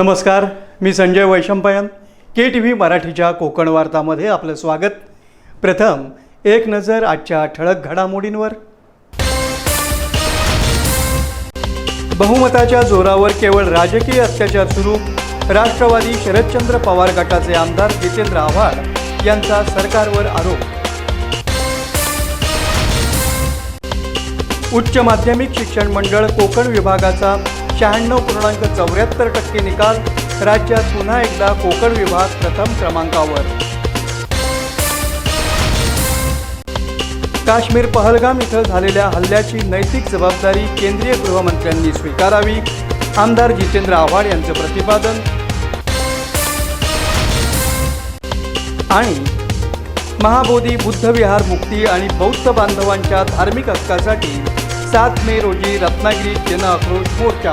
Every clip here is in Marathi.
नमस्कार मी Sanjay Vaishampayan K T V मराठीच्या कोकण वार्तामध्ये आपलं स्वागत. प्रथम एक नजर आजच्या ठळक घडामोडींवर. बहुमताच्या जोरावर केवळ राजकीय अत्याचार सुरू. राष्ट्रवादी शरदचंद्र पवार गटाचे आमदार जितेंद्र आव्हाड यांचा सरकारवर आरोप. उच्च माध्यमिक शिक्षण मंडळ कोकण विभागाचा शहाण्णव पूर्णांक चौऱ्याहत्तर टक्के निकाल राज्यात पुन्हा एकदा कोकण विभाग प्रथम क्रमांकावर. काश्मीर पहलगाम इथं झालेल्या हल्ल्याची नैतिक जबाबदारी केंद्रीय गृहमंत्र्यांनी स्वीकारावी आमदार जितेंद्र आव्हाड यांचं प्रतिपादन. आणि महाबोधी बुद्धविहार मुक्ती आणि बौद्ध बांधवांच्या धार्मिक हक्कासाठी सात मे रोजी रत्नागिरी जन आक्रोश मोर्चा.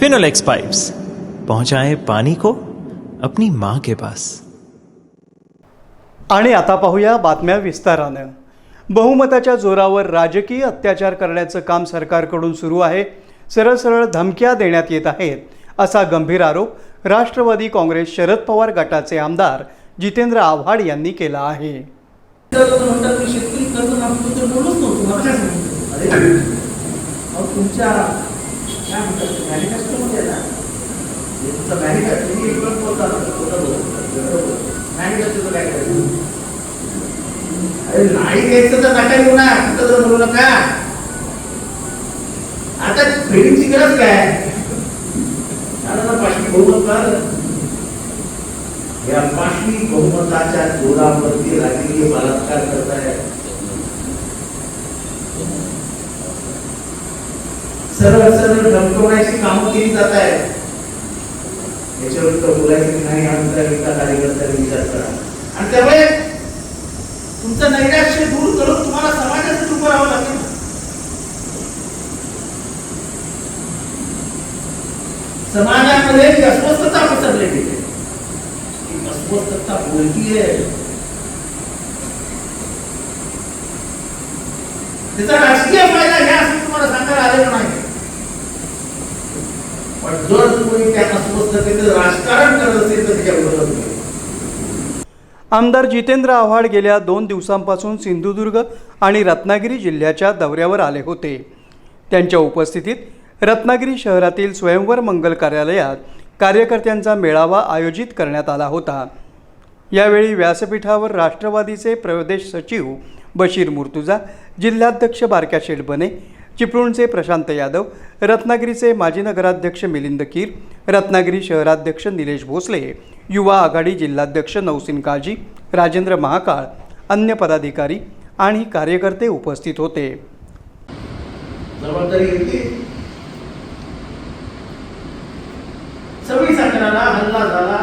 फिनोलेक्स पाइप्स पहुंचाए पानी को अपनी माँ के पास। आणि आता पाहूया बातम्या विस्तारानं. बहुमताच्या जोरावर राजकीय अत्याचार करण्याचं काम सरकारकडून सुरू आहे. सरळ सरळ धमक्या देण्यात येत आहेत. असा गंभीर आरोप राष्ट्रवादी काँग्रेस शरद पवार गटाचे आमदार जितेंद्र आव्हाड यांनी केला आहे. कर्ज हे तुमचं काय तुम्ही इकडून बोलता काय अरे नाही घ्यायचं तर नका येऊ ना कुठं जर बोलू नका. आता फिडिंगची गरज काय? झालं पाचवी बहुमत या पाचवी बहुमताच्या जोरावरती राजकीय बलात्कार करताय. सरळ सरळ धमकवण्याची कामं केली जात आहे याच्यावर तर बोलायचं की नाही आमचा एका कार्यकर्त्याने विचार करा. आणि त्यामुळे तुमचं नैराश्य दूर करून तुम्हाला समाजासाठी उभं राहावं लागेल. समाजामध्ये जी अस्वस्थता पसरलेली आहे अस्वस्थता बोलकी आहे. त्याचा राजकीय फायदा घ्या असं तुम्हाला सांगायला आलेलं नाही. पण जर तुम्ही त्या अस्वस्थतेचं राजकारण करत असेल तर त्याच्या आमदार जितेंद्र आव्हाड गेल्या दोन दिवसांपासून सिंधुदुर्ग आणि रत्नागिरी जिल्ह्याच्या दौऱ्यावर आले होते. त्यांच्या उपस्थितीत रत्नागिरी शहरातील स्वयंवर मंगल कार्यालयात कार्यकर्त्यांचा मेळावा आयोजित करण्यात आला होता. यावेळी व्यासपीठावर राष्ट्रवादीचे प्रदेश सचिव बशीर मुर्तुजा जिल्हाध्यक्ष बारक्या शेडबने चिपळूणचे प्रशांत यादव रत्नागिरीचे माजी नगराध्यक्ष मिलिंद कीर रत्नागिरी शहराध्यक्ष निलेश भोसले युवा आघाडी जिल्हाध्यक्ष नौसिन काळजी राजेंद्र महाकाळ अन्य पदाधिकारी आणि कार्यकर्ते उपस्थित होते. सव्वीस अकराला हल्ला झाला.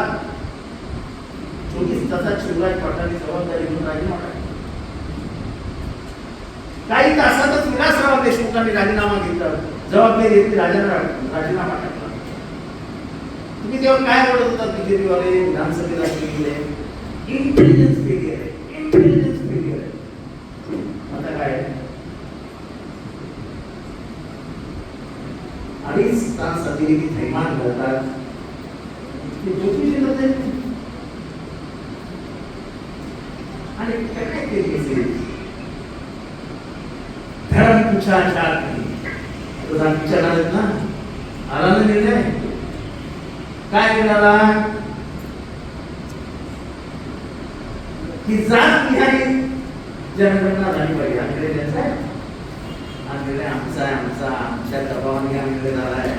चोवीस तासात शिवराज पाटलांनी जबाबदारी घेऊन राजीनामा टाकला काही तासातच विलासराव देशमुखांनी राजीनामा घेतला. जबाबदारी घेतली राजांना राजीनामा टाकला. तुम्ही तेव्हा काय बोलत होता बीजेपीवाले विधानसभेला गेले? इंटेलिजन्स फेलियर आहे. इंटेलिजन्स फेलियर आहे. आता काय? आहे? अडीच तास अतिरेकी थैमान करतात ते ज्योतिषी लोक आहेत. आणि त्या काय केली असेल धर्म तुझा निर्णय काय मिळाला की जात जनगणना झाली पाहिजे हा त्यांचा आहे आमचा आहे आमचा आमच्या दबावाने हा झाला आहे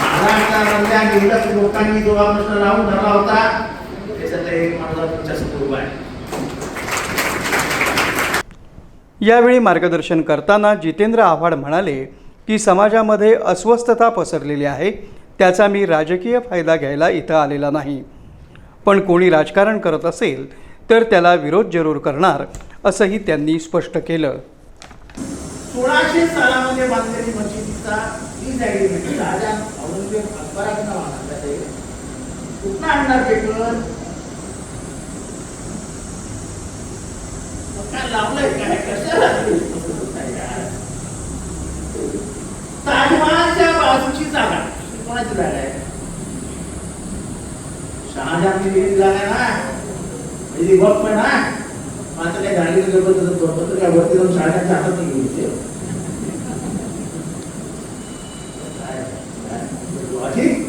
महाराष्ट्रामधल्या निवडक लोकांनी जो हा प्रश्न लावून धरला होता त्याच्यातला एक माझा तुमच्यासमोर आहे यावेळी मार्गदर्शन करताना जितेंद्र आव्हाड म्हणाले की समाजामध्ये अस्वस्थता पसरलेली आहे त्याचा मी राजकीय फायदा घ्यायला इथं आलेला नाही. पण कोणी राजकारण करत असेल तर त्याला विरोध जरूर करणार असंही त्यांनी स्पष्ट केलं. सोळाशे सालामध्ये बांधलेली मशिदीचा राजा औरंगजेब कुठं आणणार पेपर लावलंय काय? ताजमहालच्या बाजूची जागा. कोणाची जागा आहे? शहाजहानची दिलेली जागा ना म्हणजे वक्त आहे. ना मात्र त्या गाडीला जबरदस्त करतो वरती जाऊन शहाजहानच्या हातात नाही घेऊन येते. काय? काय? लॉजिक?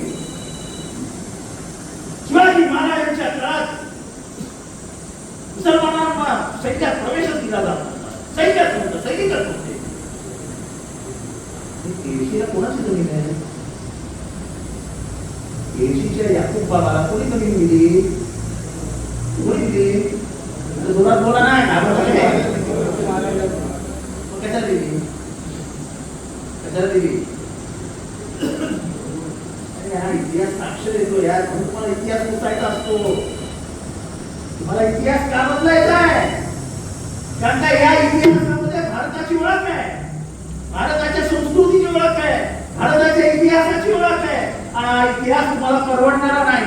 शिवाजी महाराजांच्या काळात मुसलमानांना सैन्यात प्रवेशच दिला जात नव्हता सैन्यात नव्हतं सैनिकच नव्हते आणि कोणाची जमीन आहे केळशीच्या याकूब बाबाला कोणी जमीन दिली कोणी दिली आता जोरात बोला ना घाबरत आहे. मग कशाला दिली कशाला दिली अरे हा इतिहास साक्ष देतो यार म्हणून तुम्हाला इतिहास पुसायचा असतो तुम्हाला इतिहास का बदलायचा आहे कारण का या इतिहासामध्ये भारताची ओळख आहे भारताच्या संस्कृतीची ओळख आहे भारताच्या इतिहासाची ओळख आहे. इतिहास तुम्हाला परवडणारा नाही.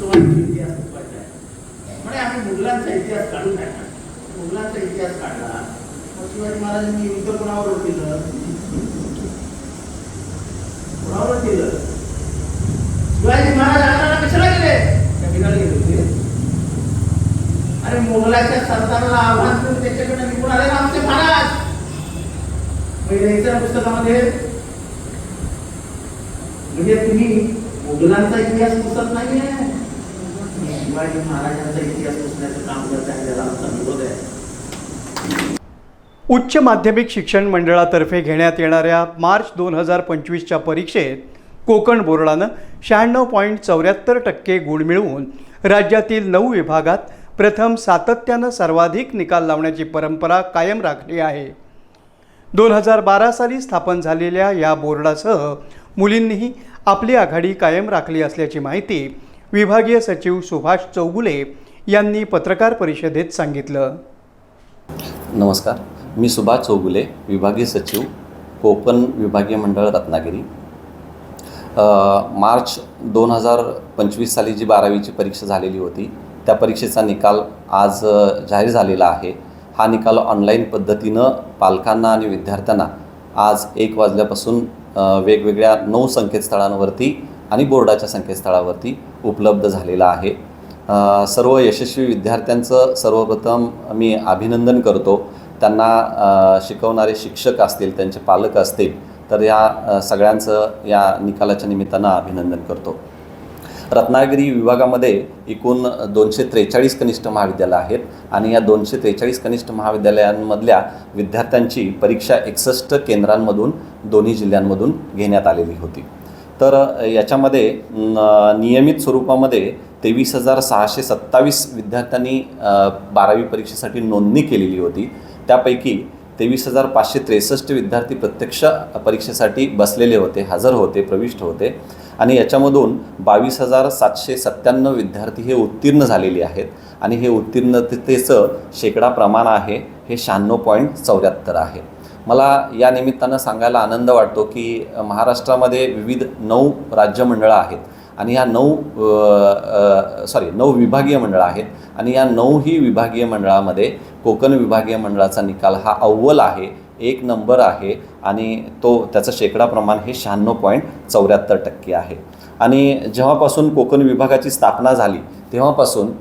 तुम्हाला इतिहास शिकवायचा म्हणे आम्ही मुघलांचा इतिहास काढून टाकला. मुघलांचा इतिहास काढला. मग शिवाजी महाराजांनी युद्ध कोणावर केलं? कोणावर केलं? शिवाजी महाराज आग्र्याला कशाला गेले? त्या गेले होते. अरे मोगलाच्या सरदाराला आव्हान करून त्याच्याकडे निघून आले ना आमचे महाराज. पहिल्या पुस्तकामध्ये म्हणजे तुम्ही मुघलांचा इतिहास पुसत नाहीये. शिवाजी महाराजांचा इतिहास पुसण्याचं काम करत आहे त्याला आमचा विरोध आहे. उच्च माध्यमिक शिक्षण मंडळातर्फे घेण्यात येणाऱ्या मार्च दोन हजार पंचवीसच्या परीक्षेत कोकण बोर्डानं शहाण्णव पॉईंट चौऱ्याहत्तर टक्के गुण मिळवून राज्यातील नऊ विभागात प्रथम सातत्यानं सर्वाधिक निकाल लावण्याची परंपरा कायम राखली आहे. दोन हजार बारा साली स्थापन झालेल्या या बोर्डासह मुलींनीही आपली आघाडी कायम राखली असल्याची माहिती विभागीय सचिव सुभाष चौगुले यांनी पत्रकार परिषदेत सांगितलं. नमस्कार. मी सुभाष चौगुले विभागीय सचिव कोकण विभागीय मंडळ रत्नागिरी. मार्च दोन हजार पंचवीस साली जी बारावीची परीक्षा झालेली होती त्या परीक्षेचा निकाल आज जाहीर झालेला आहे. हा निकाल ऑनलाईन पद्धतीनं पालकांना आणि विद्यार्थ्यांना आज एक वाजल्यापासून वेगवेगळ्या नऊ संकेतस्थळांवरती आणि बोर्डाच्या संकेतस्थळावरती उपलब्ध झालेला आहे. सर्व यशस्वी विद्यार्थ्यांचं सर्वप्रथम मी अभिनंदन करतो. त्यांना शिकवणारे शिक्षक असतील त्यांचे पालक असतील तर या सगळ्यांचं या निकालाच्या निमित्तानं अभिनंदन करतो. रत्नागिरी विभागामध्ये एकूण दोनशे त्रेचाळीस कनिष्ठ महाविद्यालय आहेत आणि या दोनशे त्रेचाळीस कनिष्ठ महाविद्यालयांमधल्या विद्यार्थ्यांची परीक्षा एकसष्ट केंद्रांमधून दोन्ही जिल्ह्यांमधून घेण्यात आलेली होती. तर याच्यामध्ये नियमित स्वरूपामध्ये तेवीस हजार सहाशे सत्तावीस विद्यार्थ्यांनी बारावी परीक्षेसाठी नोंदणी केलेली होती. त्यापैकी तेवीस हजार पाचशे त्रेसष्ट विद्यार्थी प्रत्यक्ष परीक्षेसाठी बसलेले होते हजर होते प्रविष्ट होते. आणि याच्यामधून बावीस हजार सातशे सत्त्याण्णव विद्यार्थी हे उत्तीर्ण झालेले आहेत. आणि हे उत्तीर्णतेचं शेकडा प्रमाण आहे हे शहाण्णव पॉईंट चौऱ्याहत्तर आहे. मला या निमित्तानं सांगायला आनंद वाटतो की महाराष्ट्रामध्ये विविध नऊ राज्यमंडळं आहेत आणि या नऊ सॉरी नऊ विभागीय मंडळं आहेत. आणि या नऊही विभागीय मंडळामध्ये कोकण विभागीय मंडळाचा निकाल हा अव्वल आहे. एक नंबर आहे आणि तो त्याचं शेकडा प्रमाण हे शहाण्णव पॉईंट चौऱ्याहत्तर टक्के आहे. आणि जेव्हापासून कोकण विभागाची स्थापना झाली तेव्हापासून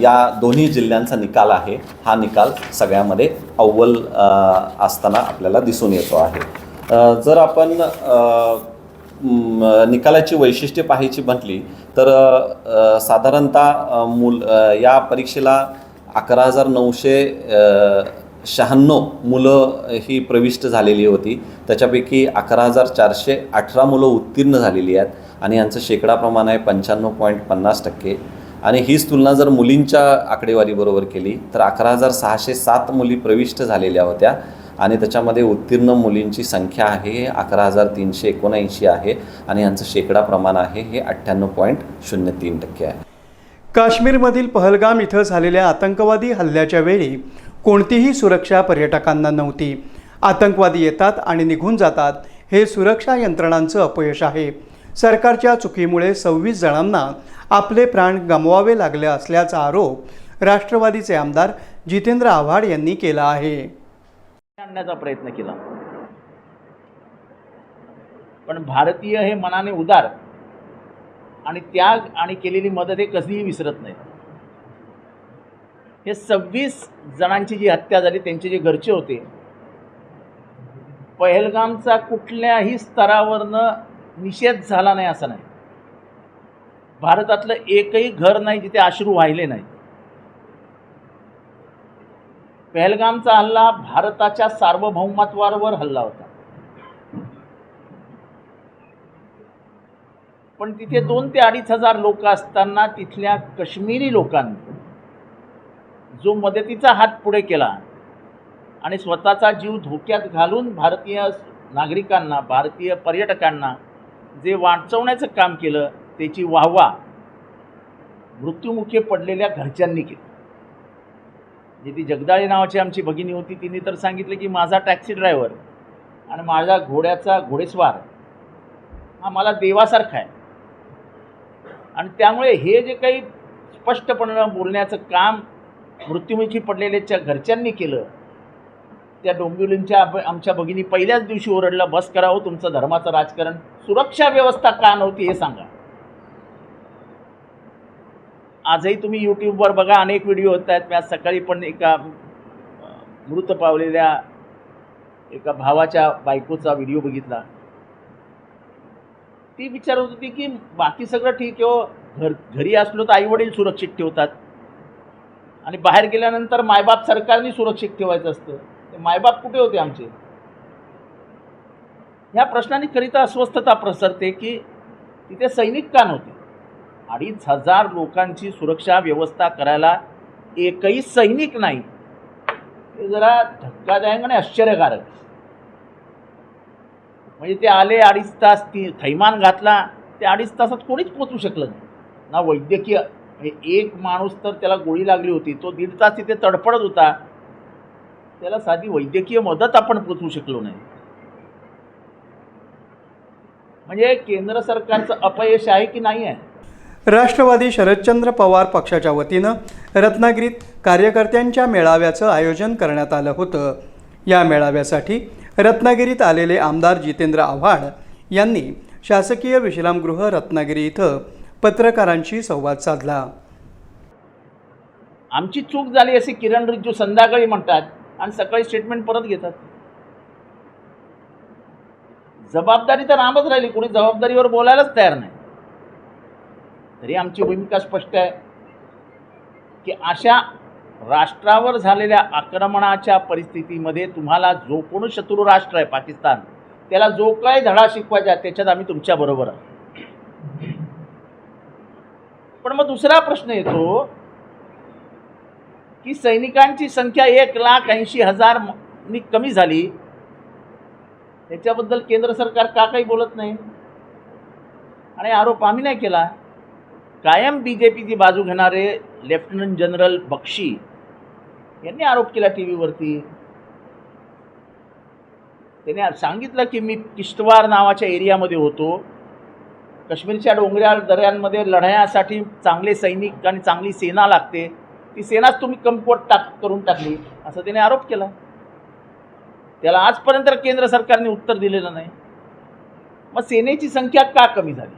या दोन्ही जिल्ह्यांचा निकाल आहे हा निकाल सगळ्यामध्ये अव्वल असताना आपल्याला दिसून येतो आहे. जर आपण निकालाची वैशिष्ट्ये पाहायची म्हटली तर साधारणतः मूल या परीक्षेला अकरा हजार नऊशे शहाण्णव मुलं ही प्रविष्ट झालेली होती. त्याच्यापैकी अकरा हजार चारशे अठरा मुलं उत्तीर्ण झालेली आहेत आणि यांचं शेकडा प्रमाण आहे पंच्याण्णव पॉईंट पन्नास टक्के. आणि हीच तुलना जर मुलींच्या आकडेवारीबरोबर केली तर अकरा हजार सहाशे सात मुली प्रविष्ट झालेल्या होत्या आणि त्याच्यामध्ये उत्तीर्ण मुलींची संख्या आहे हे अकरा हजार तीनशे एकोणऐंशी आहे आणि यांचं शेकडा प्रमाण आहे हे अठ्ठ्याण्णव पॉईंट शून्य तीन टक्के आहे. काश्मीरमधील पहलगाम इथं झालेल्या आतंकवादी हल्ल्याच्या वेळी कोणतीही सुरक्षा पर्यटकांना नव्हती. आतंकवादी येतात आणि निघून जातात हे सुरक्षा यंत्रणांचं अपयश आहे. सरकारच्या चुकीमुळे सव्वीस जणांना आपले प्राण गमवावे लागले असल्याचा आरोप राष्ट्रवादीचे आमदार जितेंद्र आव्हाड यांनी केला आहे. आणण्याचा प्रयत्न केला. पण भारतीय हे मनाने उदार आणि त्याग आणि केलेली मदत हे कधीही विसरत नाही हे सव्वीस जणांची जी हत्या झाली त्यांचे जे घरचे होते पहलगामचा कुठल्याही स्तरावरनं निषेध झाला नाही असं नाही. भारतातलं एकही घर नाही जिथे अश्रू वाहिले नाही पहलगामचा हल्ला भारताच्या सार्वभौमत्वावर हल्ला होता. पण तिथे दोन ते अडीच हजार लोक असताना तिथल्या काश्मीरी लोकांनी जो मदतीचा हात पुढे केला आणि स्वतःचा जीव धोक्यात घालून भारतीय नागरिकांना भारतीय पर्यटकांना जे वाचवण्याचं काम केलं त्याची वाहवा मृत्युमुखी पडलेल्या घरच्यांनी केली. जे ती जगदाळे नावाची आमची भगिनी होती तिने तर सांगितलं की माझा टॅक्सी ड्रायव्हर आणि माझ्या घोड्याचा घोडेस्वार हा मला देवासारखा आहे. आणि त्यामुळे हे जे काही स्पष्टपणे बोलण्याचं काम मृत्युमुखी पडलेल्याच्या घरच्यांनी केलं. त्या डोंबिवलींच्या आमच्या भगिनी पहिल्याच दिवशी ओरडलं बस करावं तुमचं धर्माचं राजकारण. सुरक्षा व्यवस्था का नव्हती हे सांगा. आजही तुम्ही यूट्यूबवर बघा अनेक व्हिडिओ होत आहेत. मी आज सकाळी पण एका मृत पावलेल्या एका भावाच्या बायकोचा व्हिडिओ बघितला. ती विचारत होती की बाकी सगळं ठीक आहे हो. घर घरी असलो तर आईवडील सुरक्षित ठेवतात. आणि बाहेर गेल्यानंतर मायबाप सरकारने सुरक्षित ठेवायचं असतं. ते मायबाप कुठे होते आमचे? ह्या प्रश्नाने करिता अस्वस्थता प्रसरते की तिथे सैनिक का नव्हते? अडीच हजार लोकांची सुरक्षा व्यवस्था करायला एकही सैनिक नाही. हे जरा धक्कादायक आणि आश्चर्यकारक. म्हणजे ते आले अडीच तास ती थैमान घातला ते अडीच तासात कोणीच पोचू शकलं नाही. ना वैद्यकीय म्हणजे एक माणूस तर त्याला गोळी लागली होती. तो दीड तास तिथे तडफडत होता. त्याला साधी वैद्यकीय मदत आपण पोचवू शकलो नाही. म्हणजे केंद्र सरकारचं अपयश आहे की नाही आहे? राष्ट्रवादी शरदचंद्र पवार पक्षाच्या वतीनं रत्नागिरीत कार्यकर्त्यांच्या मेळाव्याचं आयोजन करण्यात आलं होतं. या मेळाव्यासाठी रत्नागिरीत आलेले आमदार जितेंद्र आव्हाड यांनी शासकीय विश्रामगृह रत्नागिरी इथं पत्रकारांशी संवाद साधला. आमची चूक झाली असे किरण रिज्जू संध्याकाळी म्हणतात आणि सकाळी स्टेटमेंट परत घेतात. जबाबदारी तर रामच राहिली कोणी जबाबदारीवर बोलायलाच तयार नाही. तरी आमची भूमिका स्पष्ट आहे की अशा राष्ट्रावर झालेल्या आक्रमणाच्या परिस्थितीमध्ये तुम्हाला जो कोण शत्रू राष्ट्र आहे पाकिस्तान त्याला जो काय धडा शिकवायचा त्याच्यात आम्ही तुमच्याबरोबर आहोत. पण मग दुसरा प्रश्न येतो की सैनिकांची संख्या एक लाख ऐंशी हजार नि कमी झाली. त्याच्याबद्दल केंद्र सरकार का काही बोलत नाही? आणि आरोप आम्ही नाही केला. कायम बी जे पीची बाजू घेणारे लेफ्टनंट जनरल बक्षी यांनी आरोप केला टी व्हीवरती त्याने सांगितलं की मी किश्तवार नावाच्या एरियामध्ये होतो. काश्मीरच्या डोंगराळ दऱ्यांमध्ये लढण्यासाठी चांगले सैनिक आणि चांगली सेना लागते. ती सेनाच तुम्ही कमकुवत टाक करून टाकली. असं त्याने आरोप केला. त्याला आजपर्यंत केंद्र सरकारने उत्तर दिलेलं नाही. मग सेनेची संख्या का कमी झाली?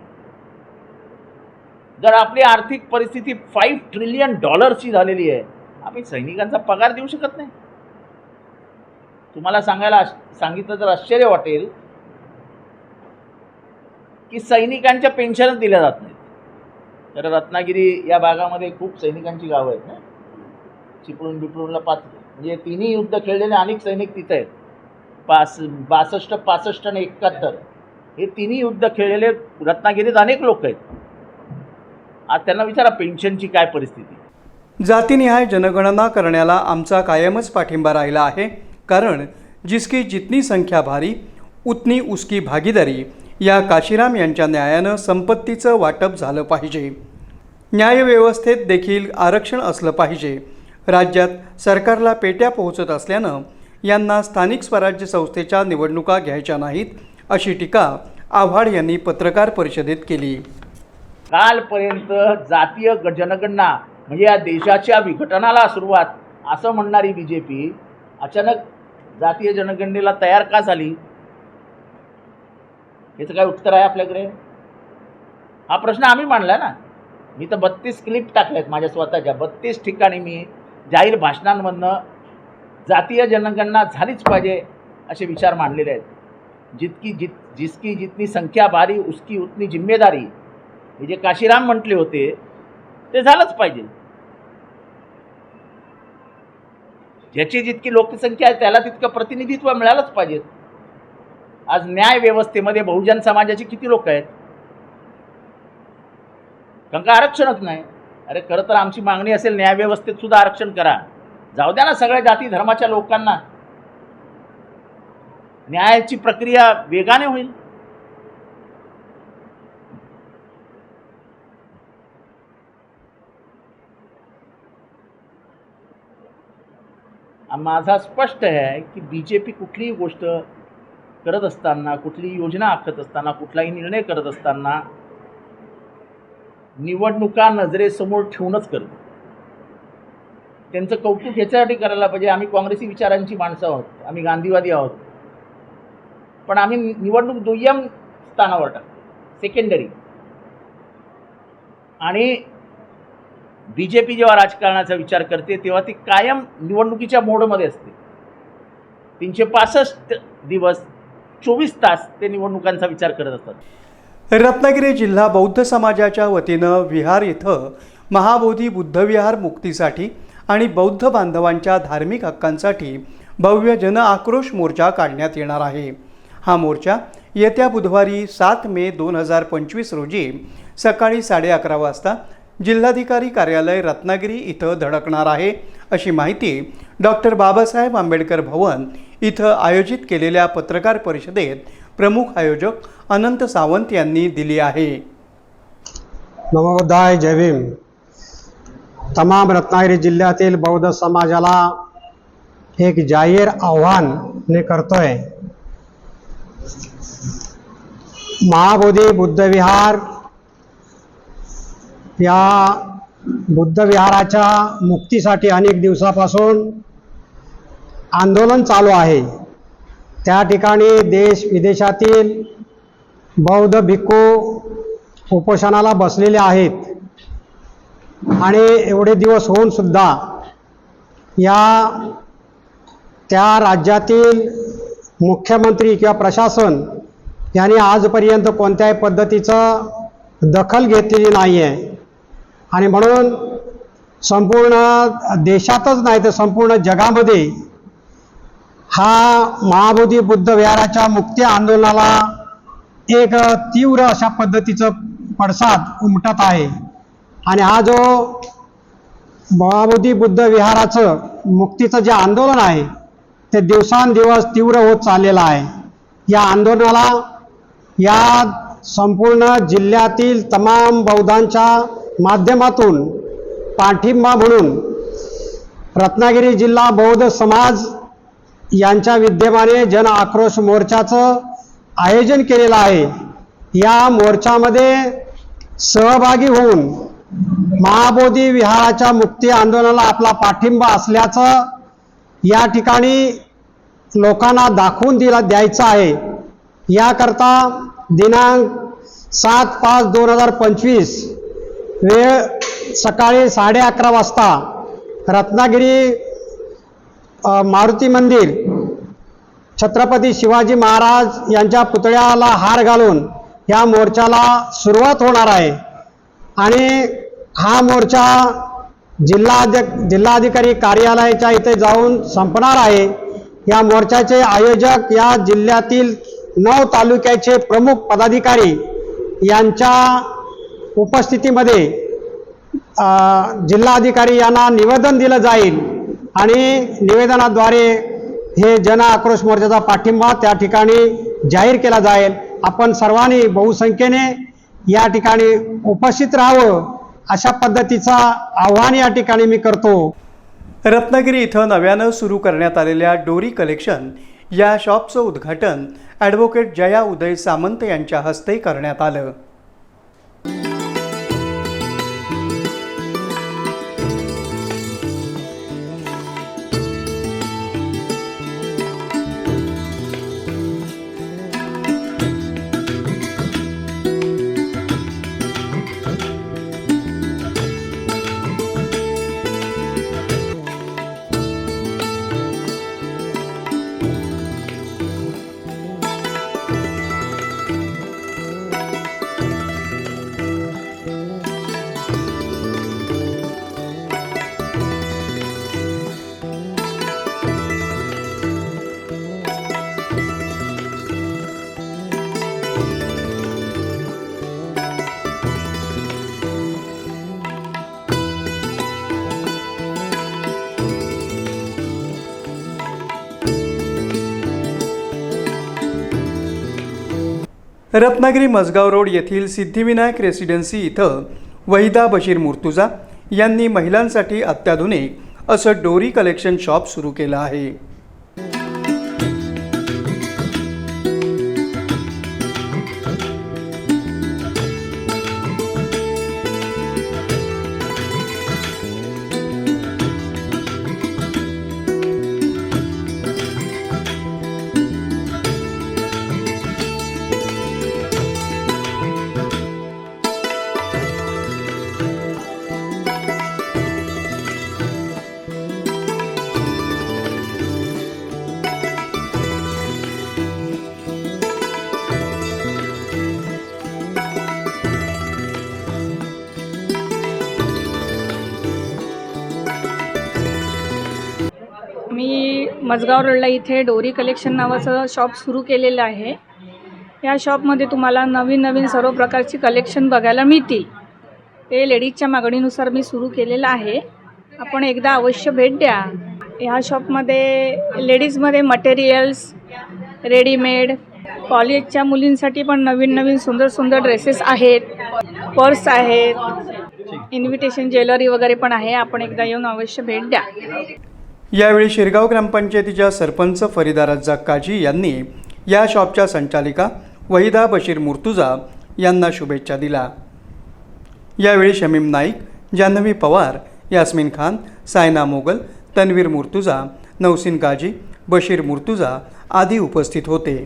जर आपली आर्थिक परिस्थिती फाईव्ह ट्रिलियन डॉलरची झालेली आहे आम्ही सैनिकांचा पगार देऊ शकत नाही. तुम्हाला सांगायला सांगितलं तर आश्चर्य वाटेल. की सैनिकांच्या पेन्शनच दिल्या जात नाहीत. तर रत्नागिरी या भागामध्ये खूप सैनिकांची गावं आहेत ना? चिपळूण बिपळूणला पाच म्हणजे तिन्ही युद्ध खेळलेले अनेक सैनिक तिथे आहेत. पास बासष्ट पासष्ट आणि एकाहत्तर. हे तिन्ही युद्ध खेळलेले रत्नागिरीत अनेक लोक आहेत. आज त्यांना विचारा पेन्शनची काय परिस्थिती. जातीनिहाय जनगणना करण्याला आमचा कायमच पाठिंबा राहिला आहे. कारण जिसकी जितनी संख्या भारी उतनी उसकी भागीदारी या काशीराम यांच्या न्यायानं संपत्तीचं वाटप झालं पाहिजे. न्यायव्यवस्थेत देखील आरक्षण असलं पाहिजे. राज्यात सरकारला पेट्या पोहोचत असल्यानं यांना स्थानिक स्वराज्य संस्थेच्या निवडणुका घ्यायच्या नाहीत अशी टीका आव्हाड यांनी पत्रकार परिषदेत केली. कालपर्यंत जातीय ग- जनगणना म्हणजे या देशाच्या विघटनाला सुरुवात असं म्हणणारी बी जे पी अचानक जातीय जनगणनेला तयार का झाली? याचं काय उत्तर आहे आपल्याकडे? हा प्रश्न आम्ही मांडला ना. मी तर बत्तीस क्लिप टाकल्यात माझ्या स्वतःच्या. बत्तीस ठिकाणी मी जाहीर भाषणांमधनं जातीय जनगणना झालीच पाहिजे असे विचार मांडलेले आहेत. जितकी जित जिसकी जितनी संख्या भारी उसकी उतनी जिम्मेदारी. हे जे काशीराम म्हटले होते ते झालंच पाहिजे. ज्याची जितकी लोकसंख्या आहे त्याला तितकं प्रतिनिधित्व मिळालंच पाहिजे. आज न्याय व्यवस्थेमध्ये बहुजन समाजाचे किती लोक आहेत? कारण का आरक्षणच नाही. अरे खरं तर आमची मागणी असेल न्याय व्यवस्थेत सुद्धा आरक्षण करा. जाऊ द्या ना सगळ्या जाती धर्माच्या लोकांना. न्यायाची प्रक्रिया वेगाने होईल. माझा स्पष्ट आहे की बी जे पी कुठलीही गोष्ट करत असताना कुठलीही योजना आखत असताना कुठलाही निर्णय करत असताना निवडणुका नजरेसमोर ठेवूनच करते. त्यांचं कौतुक ह्याच्यासाठी करायला पाहिजे. आम्ही काँग्रेसी विचारांची माणसं आहोत. आम्ही गांधीवादी आहोत. पण आम्ही निवडणूक दुय्यम स्थानावर टाकतो. सेकंडरी आणि बी जे पी जेव्हा राजकारणाचा विचार करते तेव्हा ती कायम निवडणुकीच्या मोडमध्ये असते. तीनशे पासष्ट दिवस चोवीस तास ते निवडणुकांचा विचार करत असतात. रत्नागिरी जिल्हा बौद्ध समाजाच्या वतीनं विहार इथं महाबोधी बुद्धविहार मुक्तीसाठी आणि बौद्ध बांधवांच्या धार्मिक हक्कांसाठी भव्य जन आक्रोश मोर्चा काढण्यात येणार आहे. हा मोर्चा येत्या बुधवारी सात मे दोन हजार पंचवीस रोजी सकाळी साडे अकरा वाजता जिल्हाधिकारी कार्यालय रत्नागिरी इथं धडकणार आहे अशी माहिती डॉक्टर बाबासाहेब आंबेडकर भवन इथं आयोजित केलेल्या पत्रकार परिषदेत प्रमुख आयोजक अनंत सावंत यांनी दिली आहे. नमोदाय जय भीम. तमाम रत्नागिरी जिल्ह्यातील बौद्ध समाजाला एक जाहीर आव्हान मी करतोय. महाबोधी बुद्धविहार या बुद्धविहाराच्या मुक्तीसाठी अनेक दिवसापासून आंदोलन चालू आहे. त्या ठिकाणी देश विदेशातील बौद्ध भिक्खू उपोषणाला बसलेले आहेत. आणि एवढे दिवस होऊन सुद्धा या त्या राज्यातील मुख्यमंत्री किंवा प्रशासन यांनी आजपर्यंत कोणत्याही पद्धतीचं दखल घेतलेली नाही आहे आणि म्हणून संपूर्ण देशातच नाही तर संपूर्ण जगामध्ये हा महाबोधी बुद्ध विहाराच्या मुक्ती आंदोलनाला एक तीव्र अशा पद्धतीचं पडसाद उमटत आहे. आणि हा जो महाबोधी बुद्ध विहाराचं मुक्तीचं जे आंदोलन आहे ते दिवसांदिवस तीव्र होत चाललेलं आहे. या आंदोलनाला या संपूर्ण जिल्ह्यातील तमाम बौद्धांच्या माध्यमातून पाठिंबा म्हणून रत्नागिरी जिल्हा बौद्ध समाज यांच्या विद्यमाने जन आक्रोश मोर्चाचं आयोजन केलेलं आहे. या मोर्चामध्ये सहभागी होऊन महाबोधी विहाराच्या मुक्ती आंदोलनाला आपला पाठिंबा असल्याचं या ठिकाणी लोकांना दाखवून दिला द्यायचं आहे. याकरता दिनांक सात पाच दोन हजार पंचवीस वेळ सकाळी साडे अकरा वाजता रत्नागिरी मारुती मंदिर छत्रपती शिवाजी महाराज यांच्या पुतळ्याला हार घालून या मोर्चाला सुरुवात होणार आहे. आणि हा मोर्चा जिल्हाध्य जिल्हाधिकारी कार्यालयाच्या इथे जाऊन संपणार आहे. या मोर्चाचे आयोजक या जिल्ह्यातील नऊ तालुक्याचे प्रमुख पदाधिकारी यांच्या उपस्थितीमध्ये जिल्हाधिकारी यांना निवेदन दिलं जाईल. आणि निवेदनाद्वारे हे जन आक्रोश मोर्चाचा पाठिंबा त्या ठिकाणी जाहीर केला जाईल. आपण सर्वांनी बहुसंख्येने या ठिकाणी उपस्थित राहावं अशा पद्धतीचा आव्हान या ठिकाणी मी करतो. रत्नागिरी इथं नव्यानं सुरू करण्यात आलेल्या डोरी कलेक्शन या शॉपचं उद्घाटन ॲडव्होकेट जया उदय सामंत यांच्या हस्ते करण्यात आलं. रत्नागिरी मजगाव रोड येथील सिद्धिविनायक रेसिडेन्सी इथं वहिदा बशीर मुर्तुजा यांनी महिलांसाठी अत्याधुनिक असं डोरी कलेक्शन शॉप सुरू केलं आहे. मजगाव रोडला इथे डोरी कलेक्शन नावाचं शॉप सुरू केलेलं आहे. या शॉपमध्ये तुम्हाला नवीन नवीन सर्व प्रकारची कलेक्शन बघायला मिळतील. ते लेडीजच्या मागणीनुसार मी सुरू केलेलं आहे. आपण एकदा अवश्य भेट द्या. ह्या शॉपमध्ये लेडीजमध्ये मटेरियल्स रेडीमेड कॉलेजच्या मुलींसाठी पण नवीन नवीन सुंदर सुंदर ड्रेसेस आहेत. पर्स आहेत. इन्व्हिटेशन ज्वेलरी वगैरे पण आहे. आपण एकदा येऊन अवश्य भेट द्या. यावेळी शिरगाव ग्रामपंचायतीच्या सरपंच फरीदा रज्जाक काजी यांनी या शॉपच्या संचालिका वहिदा बशीर मुर्तुजा यांना शुभेच्छा दिल्या. यावेळी शमीम नाईक जान्हवी पवार यास्मिन खान सायना मोगल तन्वीर मुर्तुजा नौसिन काजी बशीर मुर्तुजा आदी उपस्थित होते.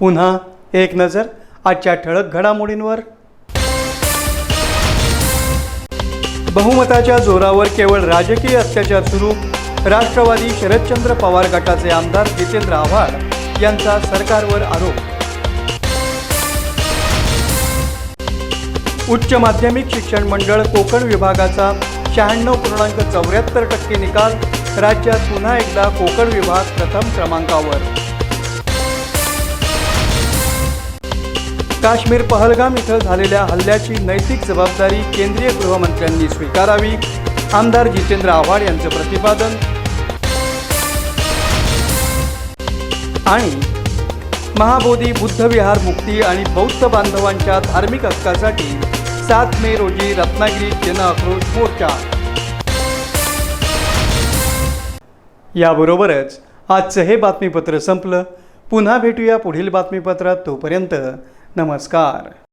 पुन्हा एक नजर आजच्या ठळक घडामोडींवर. बहुमताच्या जोरावर केवळ राजकीय अत्याचार सुरू. राष्ट्रवादी शरदचंद्र पवार गटाचे आमदार जितेंद्र आव्हाड यांचा सरकारवर आरोप. उच्च माध्यमिक शिक्षण मंडळ कोकण विभागाचा शहाण्णव पूर्णांक चौऱ्याहत्तर टक्के निकाल. राज्यात पुन्हा एकदा कोकण विभाग प्रथम क्रमांकावर. काश्मीर पहलगाम इथं झालेल्या हल्ल्याची नैतिक जबाबदारी केंद्रीय गृहमंत्र्यांनी स्वीकारावी. आमदार जितेंद्र आव्हाड यांचं प्रतिपादन. आणि महाबोधी बुद्ध विहार मुक्ती आणि बौद्ध बांधवांच्या धार्मिक हक्कासाठी सात मे रोजी रत्नागिरी जन आक्रोश मोर्चा. याबरोबरच आजचं हे बातमीपत्र संपलं. पुन्हा भेटूया पुढील बातमीपत्रात तोपर्यंत नमस्कार.